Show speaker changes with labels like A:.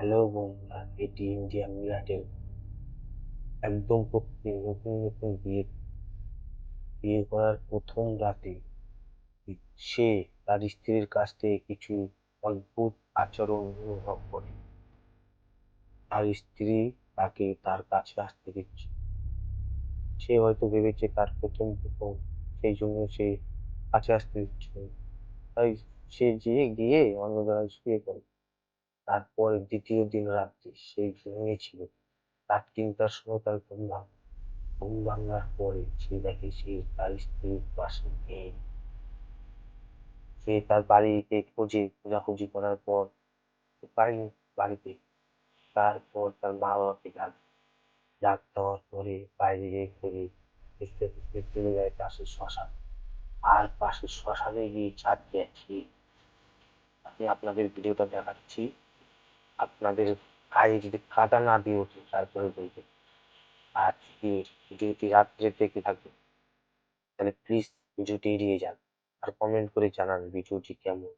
A: Hello বন্ধুরা এটি India মিরাটের একদম প্রকৃতির নতুন নতুন বিয়ে বিয়ে করার প্রথম রাতে সে তার স্ত্রীর কাছ থেকে কিছু অদ্ভুত আচরণ অনুভব করে। তার স্ত্রী তাকে তার কাছে আসতে দিচ্ছে। সে হয়তো ভেবেছে তার প্রথম প্রথম সেই জন্য সে কাছে আসতে দিচ্ছে। তাই সে যেয়ে গিয়ে অন্য জায়গায় শুয়ে পড়ে তারপর দ্বিতীয় দিন রাত্রি সে ঘুমিয়েছিল। রাত তিনটার সময় তার ঘুম ভাঙে ঘুম ভাঙার পরে সে দেখে সে তার স্ত্রীর পাশে নেই সে তার বাড়িতে খোঁজে, খোঁজাখুঁজি করার পর পায়নি বাড়িতে। তারপর তার মা বাবাকে ডাক ডাক দেওয়ার পরে বাইরে করে দেখতে দেখতে চলে যায় পাশের শ্মশান। আর পাশের শ্মশানে গিয়ে চার গেছে আমি আপনাদের ভিডিওটা দেখাচ্ছি। আপনাদের গায়ে যদি কাদা না দিয়ে ওঠে, তারপরে বলবেন আজকে যদি রাত্রে দেখে থাকবেন তাহলে প্লিজ ভিডিওটি এড়িয়ে যান। আর কমেন্ট করে জানান ভিডিওটি কেমন।